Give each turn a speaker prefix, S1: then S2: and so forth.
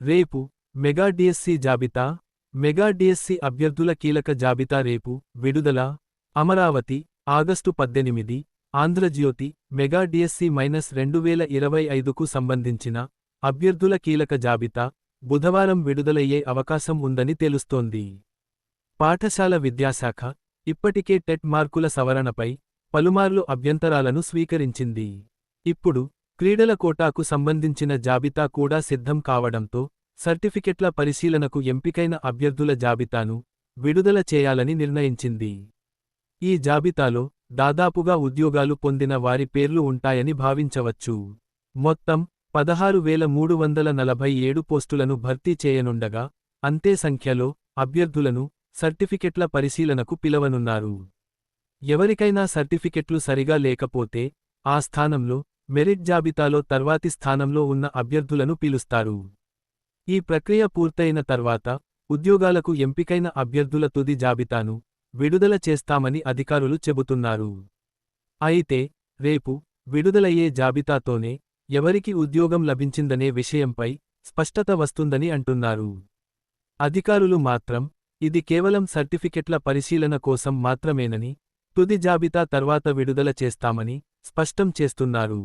S1: రేపు mega DSC జాబితా mega DSC అభ్యర్థుల కీలక జాబితా రేపు విడుదల అమరావతి ఆగస్టు పద్దెనిమిది ఆంధ్రజ్యోతి మెగా డిఎస్సి మైనస్ రెండు వేల ఇరవై ఐదుకు సంబంధించిన అభ్యర్థుల కీలక జాబితా బుధవారం విడుదలయ్యే అవకాశం ఉందని తెలుస్తోంది. పాఠశాల విద్యాశాఖ ఇప్పటికే టెట్ మార్కుల సవరణపై పలుమార్లు అభ్యంతరాలను స్వీకరించింది. ఇప్పుడు క్రీడల కోటాకు సంబంధించిన జాబితా కూడా సిద్ధం కావడంతో సర్టిఫికెట్ల పరిశీలనకు ఎంపికైన అభ్యర్థుల జాబితాను విడుదల చేయాలని నిర్ణయించింది. ఈ జాబితాలో దాదాపుగా ఉద్యోగాలు పొందిన వారి పేర్లు ఉంటాయని భావించవచ్చు. మొత్తం పదహారు వేల మూడు వందల నలభై ఏడు పోస్టులను భర్తీ చేయనుండగా అంతే సంఖ్యలో అభ్యర్థులను సర్టిఫికెట్ల పరిశీలనకు పిలవనున్నారు. ఎవరికైనా సర్టిఫికెట్లు సరిగా లేకపోతే ఆ స్థానంలో మెరిట్ జాబితాలో తర్వాతి స్థానంలో ఉన్న అభ్యర్థులను పిలుస్తారు. ఈ ప్రక్రియ పూర్తయిన తర్వాత ఉద్యోగాలకు ఎంపికైన అభ్యర్థుల తుది జాబితాను విడుదల చేస్తామని అధికారులు చెబుతున్నారు. అయితే రేపు విడుదలయ్యే జాబితాతోనే ఎవరికి ఉద్యోగం లభించిందనే విషయంపై స్పష్టత వస్తుందని అంటున్నారు. అధికారులు మాత్రం ఇది కేవలం సర్టిఫికెట్ల పరిశీలన కోసం మాత్రమేనని తుది జాబితా తర్వాత విడుదల చేస్తామని స్పష్టం చేస్తున్నారు.